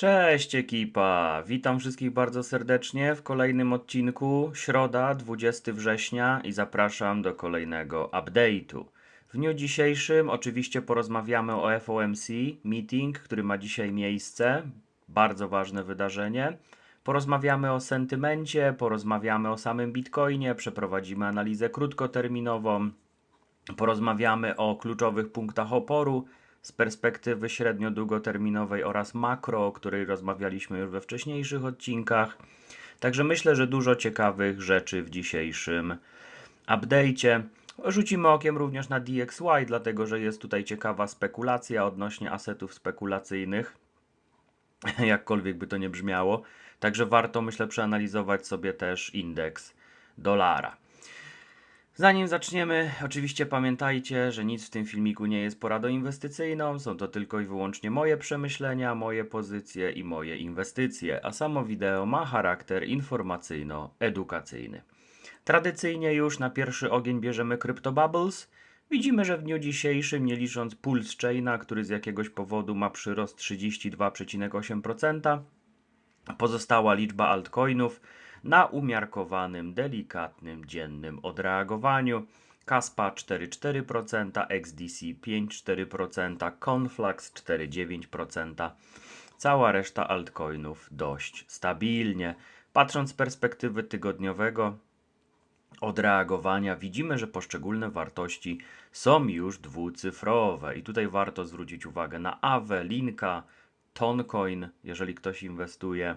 Cześć ekipa, witam wszystkich bardzo serdecznie w kolejnym odcinku, środa 20 września i zapraszam do kolejnego update'u. W dniu dzisiejszym oczywiście porozmawiamy o FOMC meeting, który ma dzisiaj miejsce, bardzo ważne wydarzenie. Porozmawiamy o sentymencie, porozmawiamy o samym Bitcoinie, przeprowadzimy analizę krótkoterminową, Porozmawiamy o kluczowych punktach oporu z perspektywy średnio-długoterminowej oraz makro, o której rozmawialiśmy już we wcześniejszych odcinkach. Także myślę, że dużo ciekawych rzeczy w dzisiejszym update'cie. Rzucimy okiem również na DXY, dlatego że jest tutaj ciekawa spekulacja odnośnie asetów spekulacyjnych, jakkolwiek by to nie brzmiało. Także warto, myślę, przeanalizować sobie też indeks dolara. Zanim zaczniemy, oczywiście pamiętajcie, że nic w tym filmiku nie jest poradą inwestycyjną, są to tylko i wyłącznie moje przemyślenia, moje pozycje i moje inwestycje, a samo wideo ma charakter informacyjno-edukacyjny. Tradycyjnie już na pierwszy ogień bierzemy CryptoBubbles. Widzimy, że w dniu dzisiejszym, nie licząc Pulse Chaina, który z jakiegoś powodu ma przyrost 32,8%, pozostała liczba altcoinów na umiarkowanym, delikatnym, dziennym odreagowaniu. Kaspa 4,4%, XDC 5,4%, Conflux 4,9%. Cała reszta altcoinów dość stabilnie. Patrząc z perspektywy tygodniowego odreagowania, widzimy, że poszczególne wartości są już dwucyfrowe. I tutaj warto zwrócić uwagę na AWE, Linka, Toncoin, jeżeli ktoś inwestuje.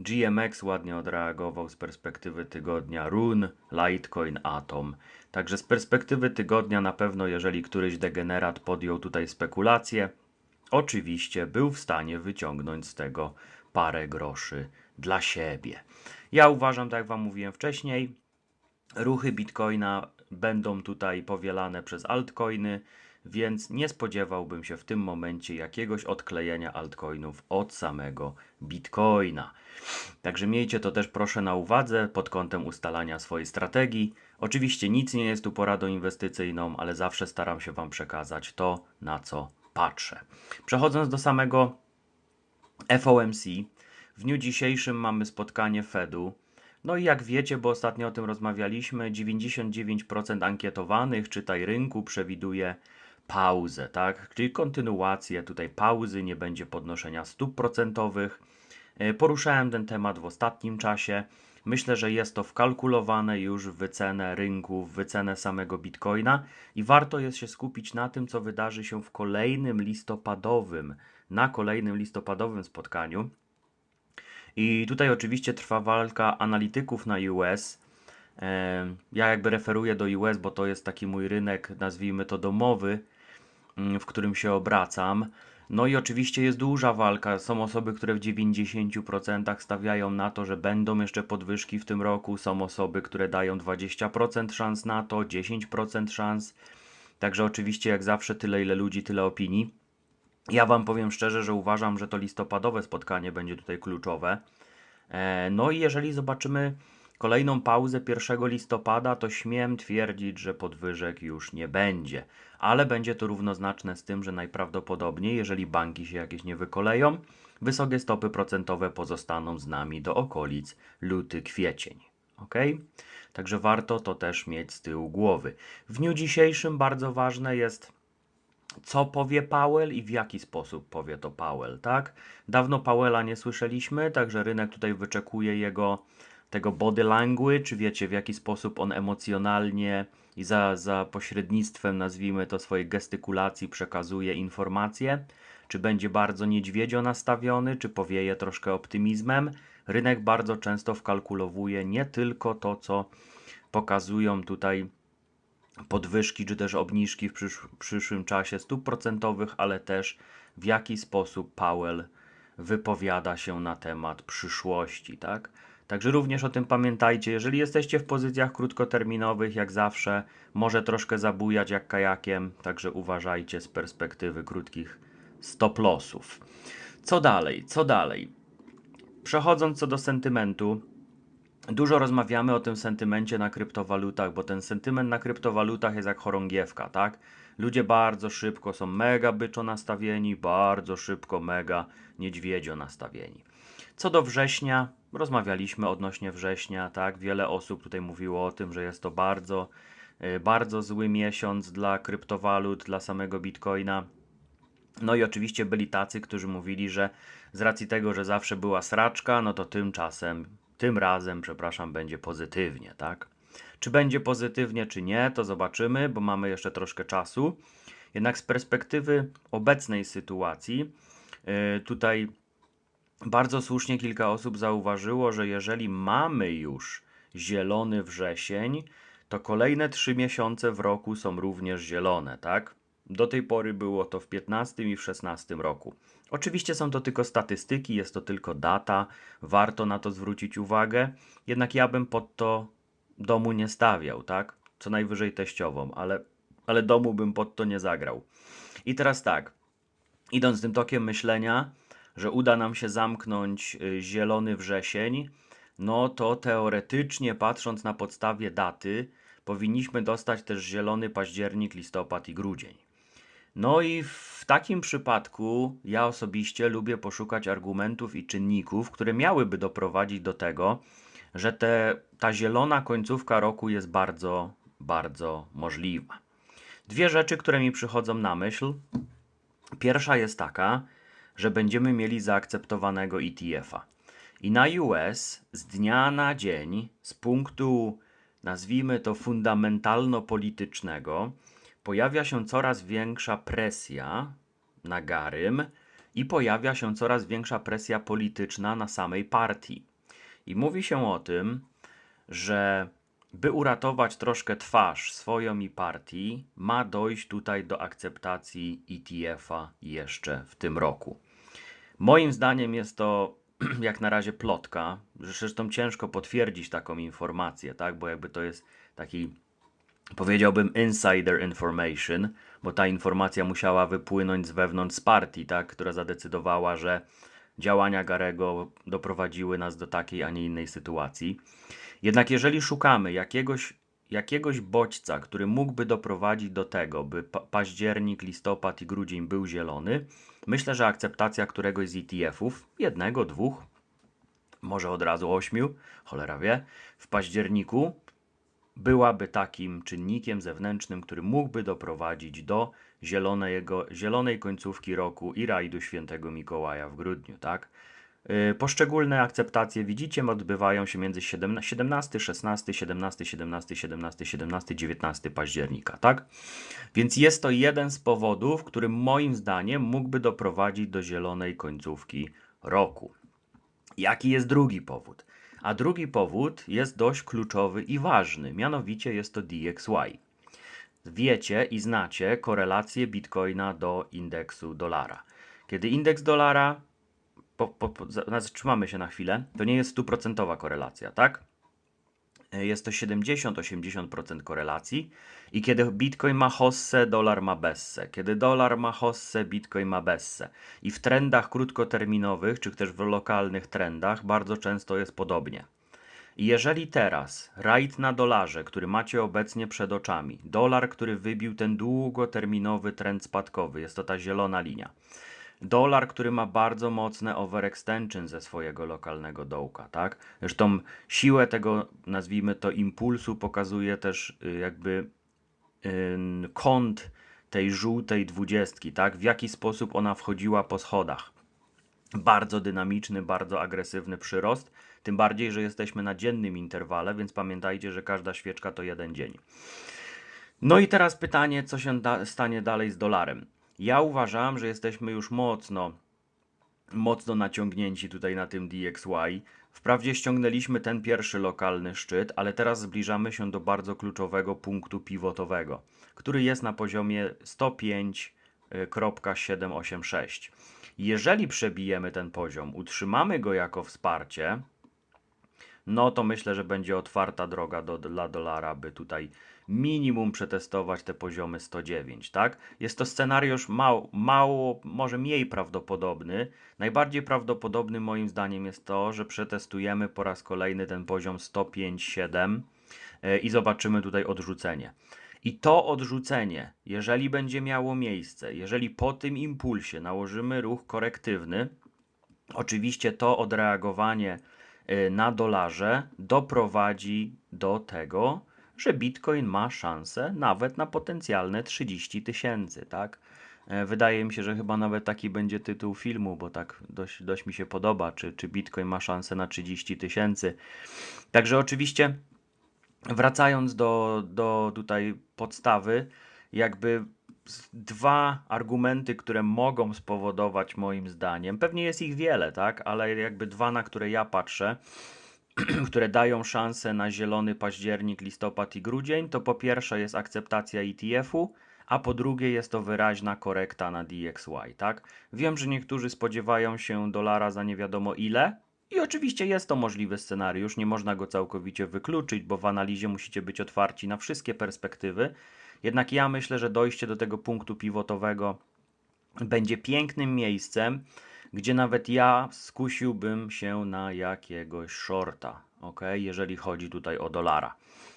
GMX ładnie odreagował z perspektywy tygodnia, Rune, Litecoin, Atom. Także z perspektywy tygodnia na pewno, jeżeli któryś degenerat podjął tutaj spekulacje, oczywiście był w stanie wyciągnąć z tego parę groszy dla siebie. Ja uważam, tak jak Wam mówiłem wcześniej, ruchy Bitcoina będą tutaj powielane przez altcoiny, więc nie spodziewałbym się w tym momencie jakiegoś odklejenia altcoinów od samego Bitcoina. Także miejcie to też proszę na uwadze pod kątem ustalania swojej strategii. Oczywiście nic nie jest tu poradą inwestycyjną, ale zawsze staram się Wam przekazać to, na co patrzę. Przechodząc do samego FOMC, w dniu dzisiejszym mamy spotkanie Fedu. No i jak wiecie, bo ostatnio o tym rozmawialiśmy, 99% ankietowanych, czytaj rynku, przewiduje pauzę, tak? Czyli kontynuację tutaj pauzy, nie będzie podnoszenia stóp procentowych. E, Poruszałem ten temat w ostatnim czasie. Myślę, że jest to wkalkulowane już w wycenę rynku, w wycenę samego bitcoina i warto jest się skupić na tym, co wydarzy się w kolejnym listopadowym, na kolejnym listopadowym spotkaniu. I tutaj oczywiście trwa walka analityków na US. E, Ja jakby referuję do US, bo to jest taki mój rynek, nazwijmy to domowy, w którym się obracam. No i oczywiście jest duża walka. Są osoby, które w 90% stawiają na to, że będą jeszcze podwyżki w tym roku. Są osoby, które dają 20% szans na to, 10% szans. Także oczywiście jak zawsze tyle ile ludzi, tyle opinii. Ja Wam powiem szczerze, że uważam, że to listopadowe spotkanie będzie tutaj kluczowe. E, No i jeżeli zobaczymy kolejną pauzę 1 listopada, to śmiem twierdzić, że podwyżek już nie będzie. Ale będzie to równoznaczne z tym, że najprawdopodobniej, jeżeli banki się jakieś nie wykoleją, wysokie stopy procentowe pozostaną z nami do okolic luty, kwiecień. Ok? Także warto to też mieć z tyłu głowy. W dniu dzisiejszym bardzo ważne jest co powie Powell i w jaki sposób powie to Powell, tak? Dawno Powella nie słyszeliśmy, także rynek tutaj wyczekuje jego tego body language, wiecie w jaki sposób on emocjonalnie i za, za pośrednictwem, nazwijmy to, swojej gestykulacji przekazuje informacje. Czy będzie bardzo niedźwiedzio nastawiony, czy powieje troszkę optymizmem. Rynek bardzo często wkalkulowuje nie tylko to, co pokazują tutaj podwyżki czy też obniżki w przysz przyszłym czasie stóp procentowych, ale też w jaki sposób Powell wypowiada się na temat przyszłości, tak? Także również o tym pamiętajcie, jeżeli jesteście w pozycjach krótkoterminowych, jak zawsze, może troszkę zabujać jak kajakiem, także uważajcie z perspektywy krótkich stop lossów. Co dalej? Co dalej? Przechodząc co do sentymentu, Dużo rozmawiamy o tym sentymencie na kryptowalutach, bo ten sentyment na kryptowalutach jest jak chorągiewka, tak? Ludzie bardzo szybko są mega byczo nastawieni, bardzo szybko mega niedźwiedzio nastawieni. Co do września, rozmawialiśmy odnośnie września, tak? Wiele osób tutaj mówiło o tym, że jest to bardzo, y, bardzo zły miesiąc dla kryptowalut, dla samego Bitcoina. No i oczywiście byli tacy, którzy mówili, że z racji tego, że zawsze była sraczka, no to tymczasem, tym razem, przepraszam, będzie pozytywnie, tak? Czy będzie pozytywnie, czy nie, to zobaczymy, bo mamy jeszcze troszkę czasu. Jednak z perspektywy obecnej sytuacji, yy, tutaj bardzo słusznie kilka osób zauważyło, że jeżeli mamy już zielony wrzesień, to kolejne trzy miesiące w roku są również zielone, tak? Do tej pory było to w 15 i w 16 roku. Oczywiście są to tylko statystyki, jest to tylko data, warto na to zwrócić uwagę, jednak ja bym pod to domu nie stawiał, tak? Co najwyżej teściową, ale, ale domu bym pod to nie zagrał. I teraz tak, idąc tym tokiem myślenia, że uda nam się zamknąć y, zielony wrzesień, no to teoretycznie patrząc na podstawie daty, powinniśmy dostać też zielony październik, listopad i grudzień. No i w takim przypadku ja osobiście lubię poszukać argumentów i czynników, które miałyby doprowadzić do tego, że te, ta zielona końcówka roku jest bardzo, bardzo możliwa. Dwie rzeczy, które mi przychodzą na myśl. Pierwsza jest taka, że będziemy mieli zaakceptowanego ETF-a. I na US z dnia na dzień, z punktu nazwijmy to fundamentalno-politycznego, pojawia się coraz większa presja na Garym i pojawia się coraz większa presja polityczna na samej partii. I mówi się o tym, że by uratować troszkę twarz swoją i partii, ma dojść tutaj do akceptacji ETF-a jeszcze w tym roku. Moim zdaniem jest to jak na razie plotka, zresztą ciężko potwierdzić taką informację, tak? Bo jakby to jest taki powiedziałbym insider information, bo ta informacja musiała wypłynąć z wewnątrz partii, tak, która zadecydowała, że działania Garego doprowadziły nas do takiej, a nie innej sytuacji. Jednak jeżeli szukamy jakiegoś, jakiegoś bodźca, który mógłby doprowadzić do tego, by pa październik, listopad i grudzień był zielony, myślę, że akceptacja któregoś z ETF-ów, jednego, dwóch, może od razu ośmiu, cholera wie, w październiku byłaby takim czynnikiem zewnętrznym, który mógłby doprowadzić do zielonego, zielonej końcówki roku i rajdu świętego Mikołaja w grudniu, tak? Yy, Poszczególne akceptacje widzicie odbywają się między 17, 16, 17, 17, 17, 17, 19 października, tak? Więc jest to jeden z powodów, który moim zdaniem mógłby doprowadzić do zielonej końcówki roku. Jaki jest drugi powód? A drugi powód jest dość kluczowy i ważny, mianowicie jest to DXY. Wiecie i znacie korelację bitcoina do indeksu dolara. Kiedy indeks dolara, po, po, po, zatrzymamy się na chwilę, to nie jest stuprocentowa korelacja, tak? Jest to 70-80% korelacji. I kiedy Bitcoin ma hossę, dolar ma bessę. Kiedy dolar ma hossę, Bitcoin ma bessę. I w trendach krótkoterminowych, czy też w lokalnych trendach, bardzo często jest podobnie. I jeżeli teraz rajd na dolarze, który macie obecnie przed oczami, dolar, który wybił ten długoterminowy trend spadkowy, jest to ta zielona linia. Dolar, który ma bardzo mocne overextension ze swojego lokalnego dołka, tak? Zresztą siłę tego, nazwijmy to, impulsu pokazuje też y, jakby yy, kąt tej żółtej dwudziestki, tak? W jaki sposób ona wchodziła po schodach. Bardzo dynamiczny, bardzo agresywny przyrost, tym bardziej, że jesteśmy na dziennym interwale, więc pamiętajcie, że każda świeczka to jeden dzień. No i teraz pytanie, co się da stanie dalej z dolarem. Ja uważam, że jesteśmy już mocno, mocno naciągnięci tutaj na tym DXY. Wprawdzie ściągnęliśmy ten pierwszy lokalny szczyt, ale teraz zbliżamy się do bardzo kluczowego punktu pivotowego, który jest na poziomie 105,786. Jeżeli przebijemy ten poziom, utrzymamy go jako wsparcie, no to myślę, że będzie otwarta droga do, dla dolara, by tutaj minimum przetestować te poziomy 109, tak? Jest to scenariusz mało, mało, może mniej prawdopodobny. Najbardziej prawdopodobny moim zdaniem jest to, że przetestujemy po raz kolejny ten poziom 105,7 e, i zobaczymy tutaj odrzucenie. I to odrzucenie, jeżeli będzie miało miejsce, jeżeli po tym impulsie nałożymy ruch korektywny, oczywiście to odreagowanie y, na dolarze doprowadzi do tego, że Bitcoin ma szansę nawet na potencjalne 30 tysięcy, tak? E, Wydaje mi się, że chyba nawet taki będzie tytuł filmu, bo tak dość, dość mi się podoba, czy, czy Bitcoin ma szansę na 30 tysięcy. Także oczywiście wracając do, do tutaj podstawy, jakby dwa argumenty, które mogą spowodować moim zdaniem, pewnie jest ich wiele, tak, ale jakby dwa, na które ja patrzę, które dają szansę na zielony październik, listopad i grudzień, to po pierwsze jest akceptacja ETF-u, a po drugie jest to wyraźna korekta na DXY, tak? Wiem, że niektórzy spodziewają się dolara za nie wiadomo ile, i oczywiście jest to możliwy scenariusz, nie można go całkowicie wykluczyć, bo w analizie musicie być otwarci na wszystkie perspektywy. Jednak ja myślę, że dojście do tego punktu pivotowego będzie pięknym miejscem, gdzie nawet ja skusiłbym się na jakiegoś shorta, ok? Jeżeli chodzi tutaj o dolara.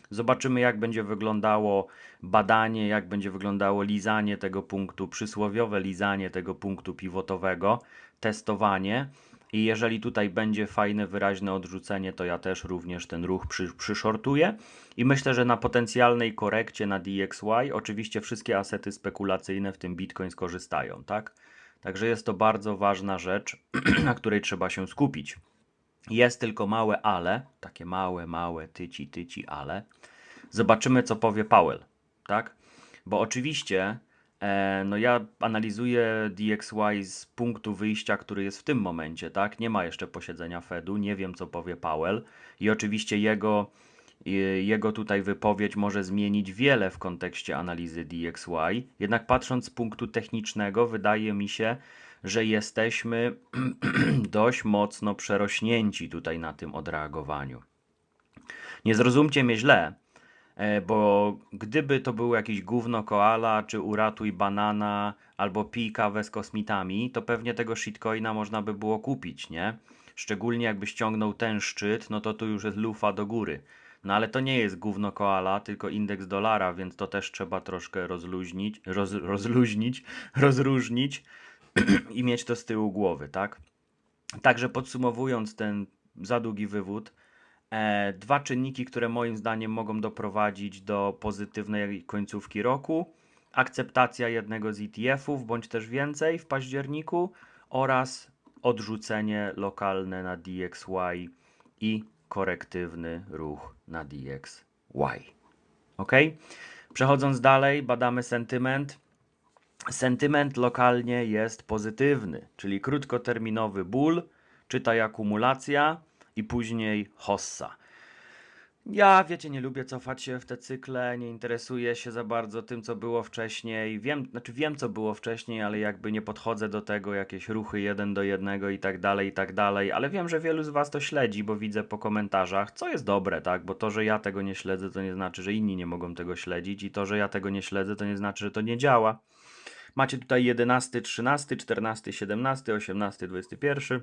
Zobaczymy, jak będzie wyglądało badanie, jak będzie wyglądało lizanie tego punktu, przysłowiowe lizanie tego punktu pivotowego, testowanie. I jeżeli tutaj będzie fajne, wyraźne odrzucenie, to ja też również ten ruch przy, przyshortuję. I myślę, że na potencjalnej korekcie na DXY, oczywiście wszystkie asety spekulacyjne, w tym Bitcoin, skorzystają, tak? Także jest to bardzo ważna rzecz, na której trzeba się skupić. Jest tylko małe ale, takie małe, małe, tyci, tyci, ale. Zobaczymy, co powie Powell, tak? Bo oczywiście, e, no ja analizuję DXY z punktu wyjścia, który jest w tym momencie, tak? Nie ma jeszcze posiedzenia Fedu, nie wiem, co powie Powell i oczywiście jego, jego tutaj wypowiedź może zmienić wiele w kontekście analizy DXY, jednak patrząc z punktu technicznego, wydaje mi się, że jesteśmy dość mocno przerośnięci tutaj na tym odreagowaniu. Nie zrozumcie mnie źle, e, bo gdyby to był jakiś gówno koala, czy uratuj banana, albo pij kawę z kosmitami, to pewnie tego shitcoina można by było kupić, nie? Szczególnie jakby ściągnął ten szczyt, no to tu już jest lufa do góry. No ale to nie jest gówno koala, tylko indeks dolara, więc to też trzeba troszkę rozluźnić, roz, rozluźnić, rozróżnić i mieć to z tyłu głowy, tak? Także podsumowując ten za długi wywód, e, dwa czynniki, które moim zdaniem mogą doprowadzić do pozytywnej końcówki roku: akceptacja jednego z ETF-ów, bądź też więcej w październiku, oraz odrzucenie lokalne na DXY i korektywny ruch na DXY. Ok? Przechodząc dalej, badamy sentyment. Sentyment lokalnie jest pozytywny, czyli krótkoterminowy ból, czytaj akumulacja i później hossa. Ja, wiecie, nie lubię cofać się w te cykle, nie interesuję się za bardzo tym, co było wcześniej. Wiem, znaczy wiem, co było wcześniej, ale jakby nie podchodzę do tego, jakieś ruchy jeden do jednego i tak dalej, i tak dalej. Ale wiem, że wielu z Was to śledzi, bo widzę po komentarzach, co jest dobre, tak? Bo to, że ja tego nie śledzę, to nie znaczy, że inni nie mogą tego śledzić, i to, że ja tego nie śledzę, to nie znaczy, że to nie działa. Macie tutaj 11, 13, 14, 17, 18, 21.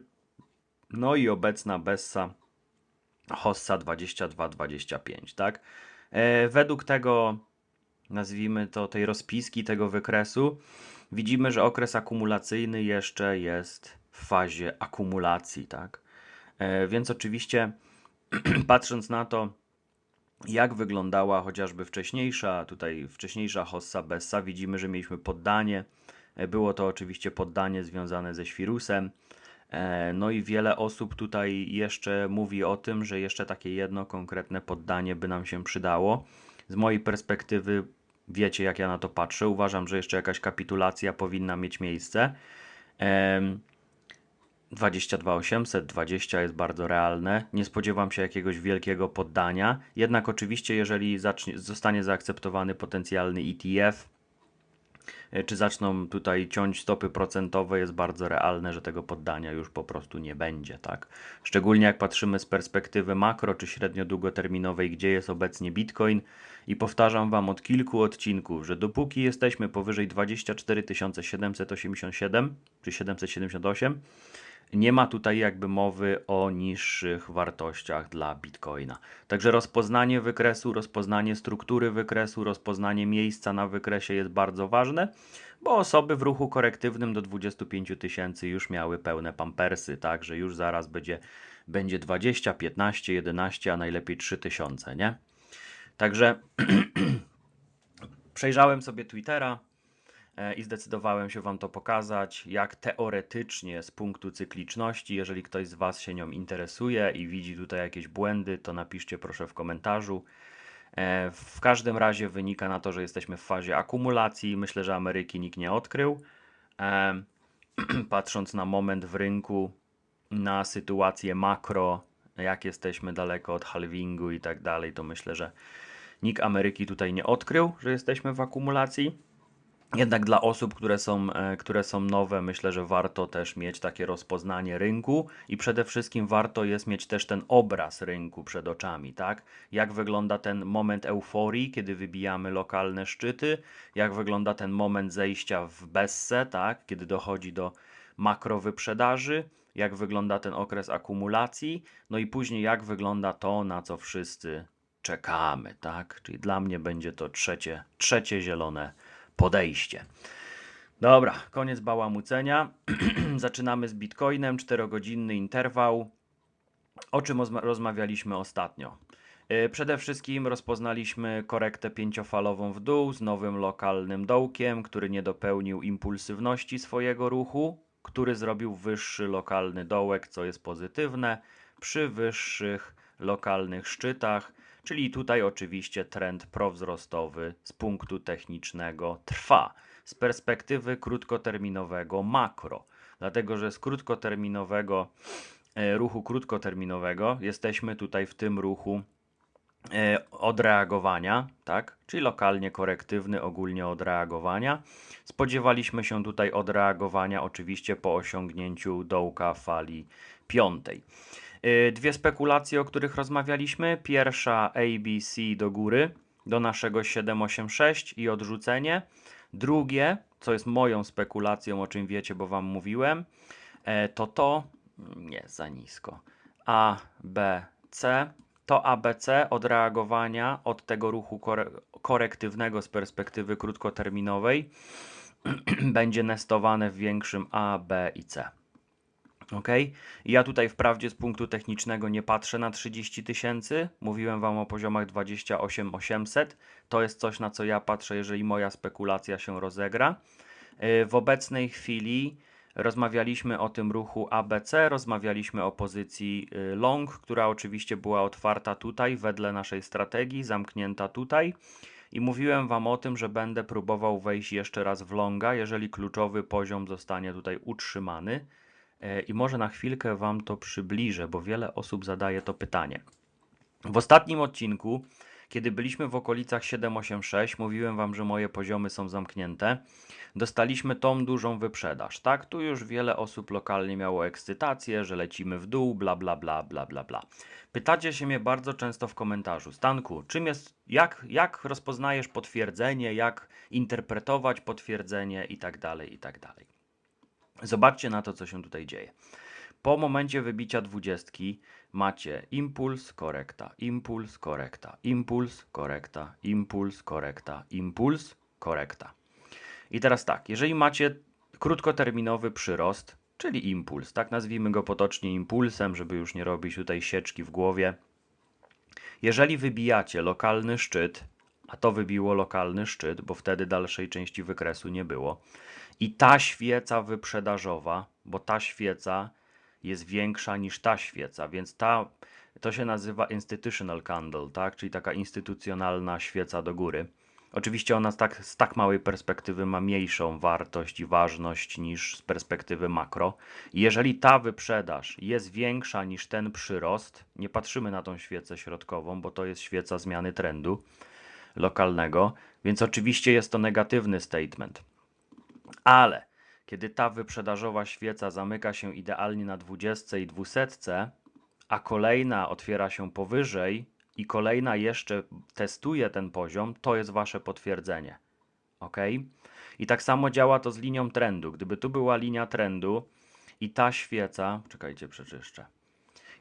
No i obecna Bessa Hossa 22-25, tak? E, według tego, nazwijmy to, tej rozpiski, tego wykresu, widzimy, że okres akumulacyjny jeszcze jest w fazie akumulacji, tak? E, więc oczywiście, patrząc na to, jak wyglądała chociażby wcześniejsza, tutaj wcześniejsza Hossa Bessa, widzimy, że mieliśmy poddanie. E, Było to oczywiście poddanie związane ze świrusem. E, No i wiele osób tutaj jeszcze mówi o tym, że jeszcze takie jedno konkretne poddanie by nam się przydało. Z mojej perspektywy, wiecie jak ja na to patrzę, uważam, że jeszcze jakaś kapitulacja powinna mieć miejsce. Em, 22800, 20 jest bardzo realne. Nie spodziewam się jakiegoś wielkiego poddania. Jednak oczywiście, jeżeli zacznie, zostanie zaakceptowany potencjalny ETF, czy zaczną tutaj ciąć stopy procentowe, jest bardzo realne, że tego poddania już po prostu nie będzie, tak? Szczególnie jak patrzymy z perspektywy makro czy średnio-długoterminowej, gdzie jest obecnie Bitcoin i powtarzam Wam od kilku odcinków, że dopóki jesteśmy powyżej 24 787 czy 778, nie ma tutaj jakby mowy o niższych wartościach dla Bitcoina. Także rozpoznanie wykresu, rozpoznanie struktury wykresu, rozpoznanie miejsca na wykresie jest bardzo ważne, bo osoby w ruchu korektywnym do 25 tysięcy już miały pełne pampersy, tak, że już zaraz będzie, będzie 20, 15, 11, a najlepiej 3 tysiące, nie? Także przejrzałem sobie Twittera i zdecydowałem się Wam to pokazać, jak teoretycznie z punktu cykliczności, jeżeli ktoś z Was się nią interesuje i widzi tutaj jakieś błędy, to napiszcie proszę w komentarzu. E, W każdym razie wynika na to, że jesteśmy w fazie akumulacji. Myślę, że Ameryki nikt nie odkrył. E, Patrząc na moment w rynku, na sytuację makro, jak jesteśmy daleko od halvingu i tak dalej, to myślę, że nikt Ameryki tutaj nie odkrył, że jesteśmy w akumulacji. Jednak dla osób, które są, e, które są nowe, myślę, że warto też mieć takie rozpoznanie rynku i przede wszystkim warto jest mieć też ten obraz rynku przed oczami, tak? Jak wygląda ten moment euforii, kiedy wybijamy lokalne szczyty, jak wygląda ten moment zejścia w bessę, tak? Kiedy dochodzi do makrowyprzedaży, jak wygląda ten okres akumulacji, no i później jak wygląda to, na co wszyscy czekamy, tak? Czyli dla mnie będzie to trzecie, trzecie zielone podejście. Dobra, koniec bałamucenia. Zaczynamy z Bitcoinem, 4-godzinny interwał. O czym rozma- rozmawialiśmy ostatnio? Yy, Przede wszystkim rozpoznaliśmy korektę pięciofalową w dół z nowym lokalnym dołkiem, który nie dopełnił impulsywności swojego ruchu, który zrobił wyższy lokalny dołek, co jest pozytywne, przy wyższych lokalnych szczytach, czyli tutaj oczywiście trend prowzrostowy z punktu technicznego trwa. Z perspektywy krótkoterminowego makro, dlatego że z krótkoterminowego e, ruchu krótkoterminowego jesteśmy tutaj w tym ruchu e, odreagowania, tak? Czyli lokalnie korektywny, ogólnie odreagowania. Spodziewaliśmy się tutaj odreagowania, oczywiście po osiągnięciu dołka fali piątej. Y, Dwie spekulacje, o których rozmawialiśmy. Pierwsza ABC do góry, do naszego 786 i odrzucenie. Drugie, co jest moją spekulacją, o czym wiecie, bo Wam mówiłem, e, to to, nie, za nisko. A, B, C. To ABC odreagowania od tego ruchu kore korektywnego z perspektywy krótkoterminowej będzie nestowane w większym A, B i C. Ok? Ja tutaj wprawdzie z punktu technicznego nie patrzę na 30 tysięcy. Mówiłem Wam o poziomach 28 800. To jest coś, na co ja patrzę, jeżeli moja spekulacja się rozegra. Yy, W obecnej chwili rozmawialiśmy o tym ruchu ABC, rozmawialiśmy o pozycji yy, long, która oczywiście była otwarta tutaj, wedle naszej strategii, zamknięta tutaj. I mówiłem Wam o tym, że będę próbował wejść jeszcze raz w longa, jeżeli kluczowy poziom zostanie tutaj utrzymany. E, I może na chwilkę Wam to przybliżę, bo wiele osób zadaje to pytanie. W ostatnim odcinku, kiedy byliśmy w okolicach 786, mówiłem Wam, że moje poziomy są zamknięte. Dostaliśmy tą dużą wyprzedaż, tak? Tu już wiele osób lokalnie miało ekscytację, że lecimy w dół, bla bla bla bla bla bla. Pytacie się mnie bardzo często w komentarzu, Stanku, czym jest, jak, jak rozpoznajesz potwierdzenie, jak interpretować potwierdzenie i tak dalej, i tak dalej. Zobaczcie na to, co się tutaj dzieje. Po momencie wybicia dwudziestki macie impuls, korekta, impuls, korekta, impuls, korekta, impuls, korekta, impuls, korekta. I teraz tak, jeżeli macie krótkoterminowy przyrost, czyli impuls, tak nazwijmy go potocznie impulsem, żeby już nie robić tutaj sieczki w głowie. Jeżeli wybijacie lokalny szczyt, a to wybiło lokalny szczyt, bo wtedy dalszej części wykresu nie było, i ta świeca wyprzedażowa, bo ta świeca jest większa niż ta świeca, więc ta, to się nazywa institutional candle, tak? czyli taka instytucjonalna świeca do góry. Oczywiście ona z tak, z tak małej perspektywy ma mniejszą wartość i ważność niż z perspektywy makro. Jeżeli ta wyprzedaż jest większa niż ten przyrost, nie patrzymy na tą świecę środkową, bo to jest świeca zmiany trendu lokalnego, więc oczywiście jest to negatywny statement. Ale kiedy ta wyprzedażowa świeca zamyka się idealnie na 20 i 200, a kolejna otwiera się powyżej i kolejna jeszcze testuje ten poziom, to jest wasze potwierdzenie. Ok? I tak samo działa to z linią trendu. Gdyby tu była linia trendu i ta świeca, czekajcie, przeczyszczę.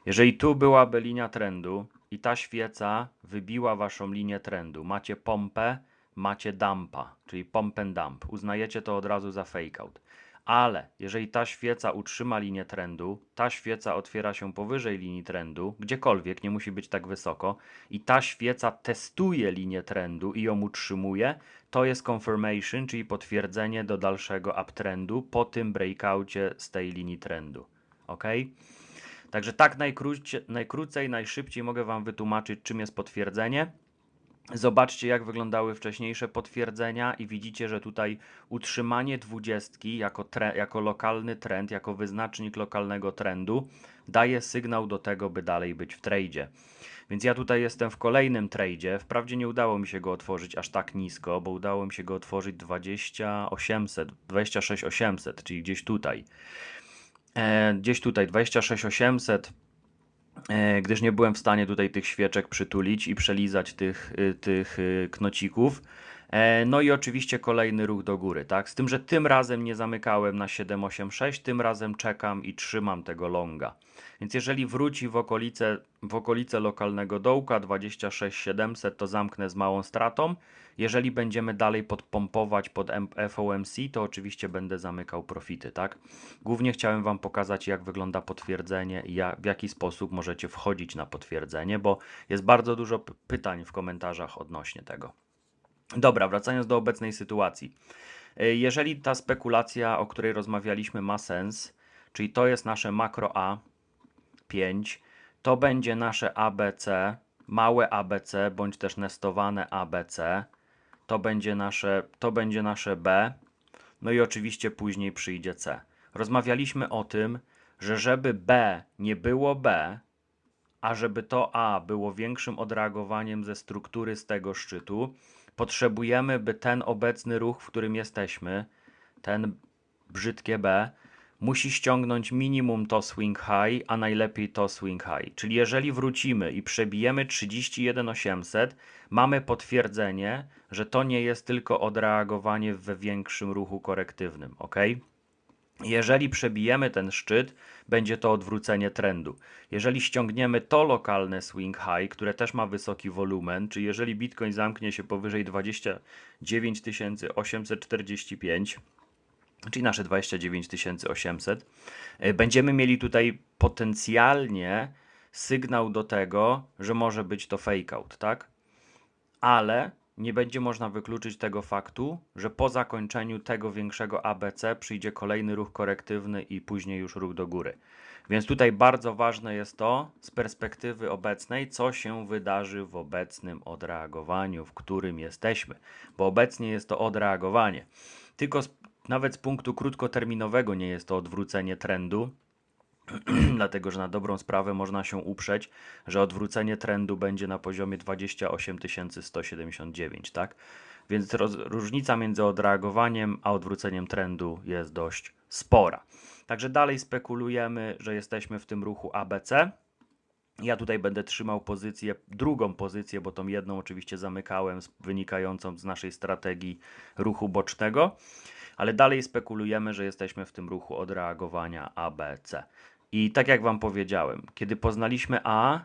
Jeżeli tu byłaby linia trendu i ta świeca wybiła waszą linię trendu, macie pompę, macie dumpa, czyli pump and dump. Uznajecie to od razu za fake out. Ale jeżeli ta świeca utrzyma linię trendu, ta świeca otwiera się powyżej linii trendu, gdziekolwiek, nie musi być tak wysoko, i ta świeca testuje linię trendu i ją utrzymuje, to jest confirmation, czyli potwierdzenie do dalszego uptrendu po tym breakoutie z tej linii trendu. Ok? Także tak najkrócej, najkrócej, najszybciej mogę Wam wytłumaczyć, czym jest potwierdzenie. Zobaczcie, jak wyglądały wcześniejsze potwierdzenia, i widzicie, że tutaj utrzymanie dwudziestki jako, jako lokalny trend, jako wyznacznik lokalnego trendu, daje sygnał do tego, by dalej być w tradzie. Więc ja tutaj jestem w kolejnym tradzie. Wprawdzie nie udało mi się go otworzyć aż tak nisko, bo udało mi się go otworzyć 20800, 26800, czyli gdzieś tutaj. E, gdzieś tutaj 26800 e, gdyż nie byłem w stanie tutaj tych świeczek przytulić i przelizać tych, y, tych y, knocików. E, No i oczywiście kolejny ruch do góry, tak? Z tym, że tym razem nie zamykałem na 786, tym razem czekam i trzymam tego longa. Więc jeżeli wróci w okolice, w okolice lokalnego dołka 26700, to zamknę z małą stratą. Jeżeli będziemy dalej podpompować pod FOMC, to oczywiście będę zamykał profity, tak? Głównie chciałem Wam pokazać, jak wygląda potwierdzenie i jak, w jaki sposób możecie wchodzić na potwierdzenie, bo jest bardzo dużo pytań w komentarzach odnośnie tego. Dobra, wracając do obecnej sytuacji. Y, Jeżeli ta spekulacja, o której rozmawialiśmy, ma sens, czyli to jest nasze makro A 5, to będzie nasze ABC, małe ABC, bądź też nestowane ABC, to będzie nasze, to będzie nasze B, no i oczywiście później przyjdzie C. Rozmawialiśmy o tym, że żeby B nie było B, a żeby to A było większym odreagowaniem ze struktury z tego szczytu, potrzebujemy, by ten obecny ruch, w którym jesteśmy, ten brzydkie B, musi ściągnąć minimum to swing high, a najlepiej to swing high. Czyli jeżeli wrócimy i przebijemy 31800, mamy potwierdzenie, że to nie jest tylko odreagowanie we większym ruchu korektywnym, ok? Jeżeli przebijemy ten szczyt, będzie to odwrócenie trendu. Jeżeli ściągniemy to lokalne swing high, które też ma wysoki wolumen, czyli jeżeli Bitcoin zamknie się powyżej 29 845, czyli nasze 29 800, y, będziemy mieli tutaj potencjalnie sygnał do tego, że może być to fake out, tak? ale nie będzie można wykluczyć tego faktu, że po zakończeniu tego większego ABC przyjdzie kolejny ruch korektywny i później już ruch do góry. Więc tutaj bardzo ważne jest to z perspektywy obecnej, co się wydarzy w obecnym odreagowaniu, w którym jesteśmy, bo obecnie jest to odreagowanie. Tylko z, nawet z punktu krótkoterminowego nie jest to odwrócenie trendu, dlatego że na dobrą sprawę można się uprzeć, że odwrócenie trendu będzie na poziomie 28 179, tak? Więc różnica między odreagowaniem a odwróceniem trendu jest dość spora. Także dalej spekulujemy, że jesteśmy w tym ruchu ABC. Ja tutaj będę trzymał pozycję, drugą pozycję, bo tą jedną oczywiście zamykałem, wynikającą z naszej strategii ruchu bocznego, ale dalej spekulujemy, że jesteśmy w tym ruchu odreagowania ABC. I tak jak Wam powiedziałem, kiedy poznaliśmy A,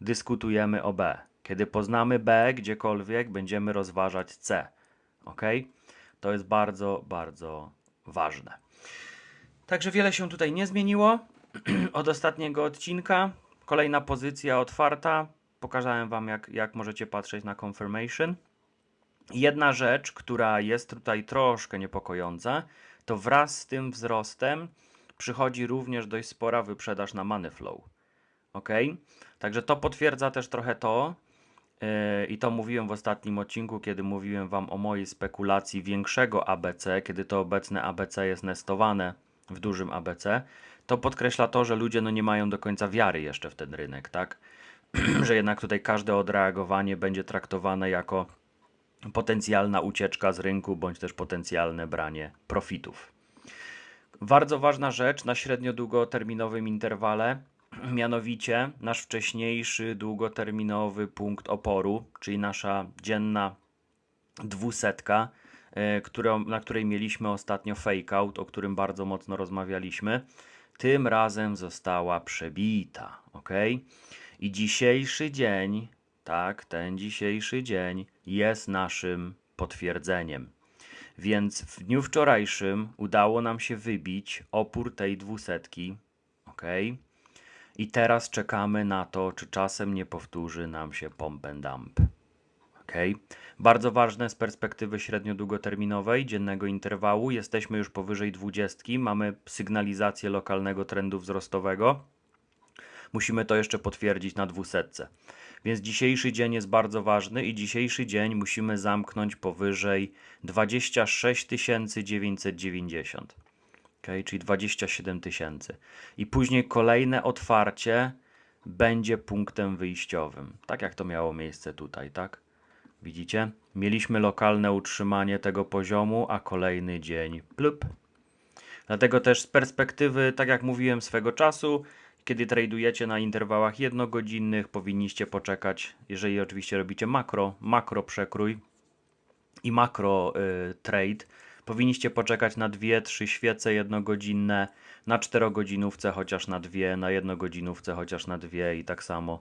dyskutujemy o B. Kiedy poznamy B gdziekolwiek, będziemy rozważać C. Ok? To jest bardzo, bardzo ważne. Także wiele się tutaj nie zmieniło od ostatniego odcinka. Kolejna pozycja otwarta. Pokazałem Wam, jak, jak możecie patrzeć na confirmation. Jedna rzecz, która jest tutaj troszkę niepokojąca, to wraz z tym wzrostem przychodzi również dość spora wyprzedaż na money flow. Ok? Także to potwierdza też trochę to, yy, i to mówiłem w ostatnim odcinku, kiedy mówiłem Wam o mojej spekulacji większego ABC, kiedy to obecne ABC jest nestowane w dużym ABC, to podkreśla to, że ludzie no nie mają do końca wiary jeszcze w ten rynek, tak? że jednak tutaj każde odreagowanie będzie traktowane jako potencjalna ucieczka z rynku bądź też potencjalne branie profitów. Bardzo ważna rzecz na średnio długoterminowym interwale, mianowicie nasz wcześniejszy długoterminowy punkt oporu, czyli nasza dzienna dwusetka, e, na której mieliśmy ostatnio fake out, o którym bardzo mocno rozmawialiśmy. tym razem została przebita, ok? I dzisiejszy dzień, tak, ten dzisiejszy dzień jest naszym potwierdzeniem. Więc w dniu wczorajszym udało nam się wybić opór tej dwusetki, ok? I teraz czekamy na to, czy czasem nie powtórzy nam się pump and dump. Ok. Bardzo ważne z perspektywy średnio-długoterminowej, dziennego interwału. Jesteśmy już powyżej 20, mamy sygnalizację lokalnego trendu wzrostowego. Musimy to jeszcze potwierdzić na 200. Więc dzisiejszy dzień jest bardzo ważny i dzisiejszy dzień musimy zamknąć powyżej 26 990. Okay, czyli 27 tysięcy. I później kolejne otwarcie będzie punktem wyjściowym. Tak jak to miało miejsce tutaj, tak? Widzicie? Mieliśmy lokalne utrzymanie tego poziomu, a kolejny dzień plup. Dlatego też z perspektywy, tak jak mówiłem swego czasu, kiedy tradujecie na interwałach jednogodzinnych, powinniście poczekać, jeżeli oczywiście robicie makro, makro przekrój i makro y, trade, powinniście poczekać na dwie, trzy świece jednogodzinne, na czterogodzinówce chociaż na dwie, na jednogodzinówce chociaż na dwie i tak samo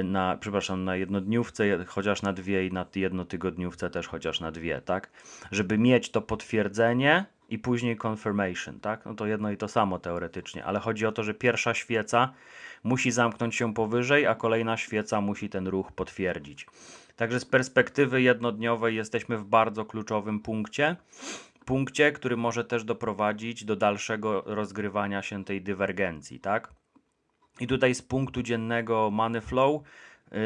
y, na, przepraszam, na jednodniówce je- chociaż na dwie i na jednotygodniówce też chociaż na dwie, tak? Żeby mieć to potwierdzenie i później confirmation, tak? No to jedno i to samo teoretycznie, ale chodzi o to, że pierwsza świeca musi zamknąć się powyżej, a kolejna świeca musi ten ruch potwierdzić. Także z perspektywy jednodniowej jesteśmy w bardzo kluczowym punkcie. Punkcie, który może też doprowadzić do dalszego rozgrywania się tej dywergencji, tak? I tutaj z punktu dziennego money flow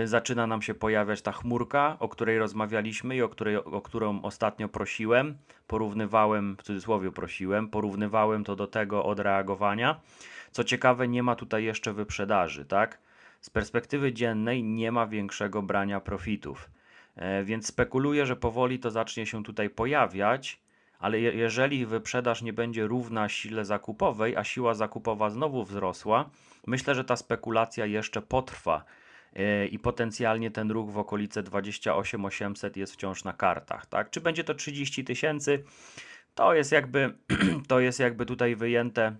zaczyna nam się pojawiać ta chmurka, o której rozmawialiśmy i o, której, o którą ostatnio prosiłem. Porównywałem, w cudzysłowie prosiłem, porównywałem to do tego odreagowania. Co ciekawe, nie ma tutaj jeszcze wyprzedaży, tak? Z perspektywy dziennej nie ma większego brania profitów. E, więc spekuluję, że powoli to zacznie się tutaj pojawiać, ale je, jeżeli wyprzedaż nie będzie równa sile zakupowej, a siła zakupowa znowu wzrosła, myślę, że ta spekulacja jeszcze potrwa i potencjalnie ten ruch w okolice 28 800 jest wciąż na kartach, tak? Czy będzie to 30 tysięcy? To jest jakby to jest jakby tutaj wyjęte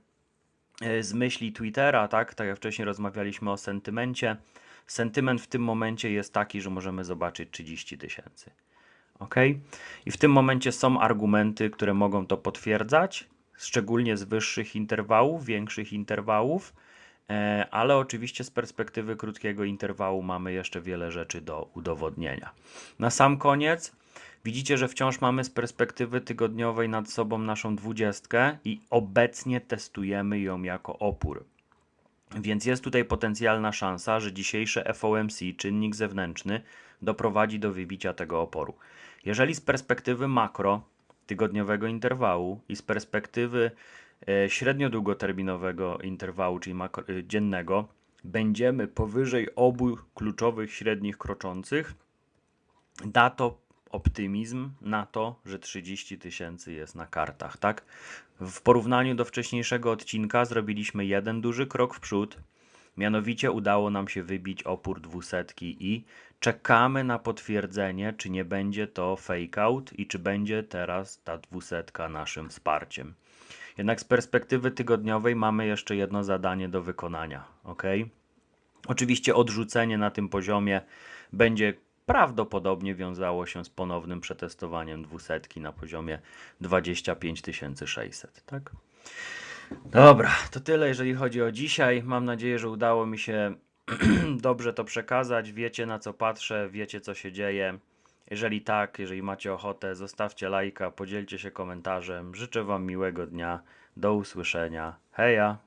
e, z myśli Twittera, tak? Tak jak wcześniej rozmawialiśmy o sentymencie. Sentyment w tym momencie jest taki, że możemy zobaczyć 30 tysięcy. Ok? I w tym momencie są argumenty, które mogą to potwierdzać, szczególnie z wyższych interwałów, większych interwałów, e, ale oczywiście z perspektywy krótkiego interwału mamy jeszcze wiele rzeczy do udowodnienia. Na sam koniec widzicie, że wciąż mamy z perspektywy tygodniowej nad sobą naszą dwudziestkę i obecnie testujemy ją jako opór. Więc jest tutaj potencjalna szansa, że dzisiejsze FOMC, czynnik zewnętrzny, doprowadzi do wybicia tego oporu. Jeżeli z perspektywy makro tygodniowego interwału i z perspektywy e, średnio-długoterminowego interwału, czyli e, dziennego, będziemy powyżej obu kluczowych średnich kroczących, da to optymizm na to, że 30 tysięcy jest na kartach, tak? W porównaniu do wcześniejszego odcinka zrobiliśmy jeden duży krok w przód, mianowicie udało nam się wybić opór dwusetki i czekamy na potwierdzenie, czy nie będzie to fake out i czy będzie teraz ta dwusetka naszym wsparciem. Jednak z perspektywy tygodniowej mamy jeszcze jedno zadanie do wykonania, ok? Oczywiście odrzucenie na tym poziomie będzie prawdopodobnie wiązało się z ponownym przetestowaniem dwusetki na poziomie 25 600, tak? Dobra, to tyle jeżeli chodzi o dzisiaj. Mam nadzieję, że udało mi się dobrze to przekazać. Wiecie na co patrzę, wiecie co się dzieje. Jeżeli tak, jeżeli macie ochotę, zostawcie lajka, podzielcie się komentarzem. Życzę Wam miłego dnia. Do usłyszenia. Heja!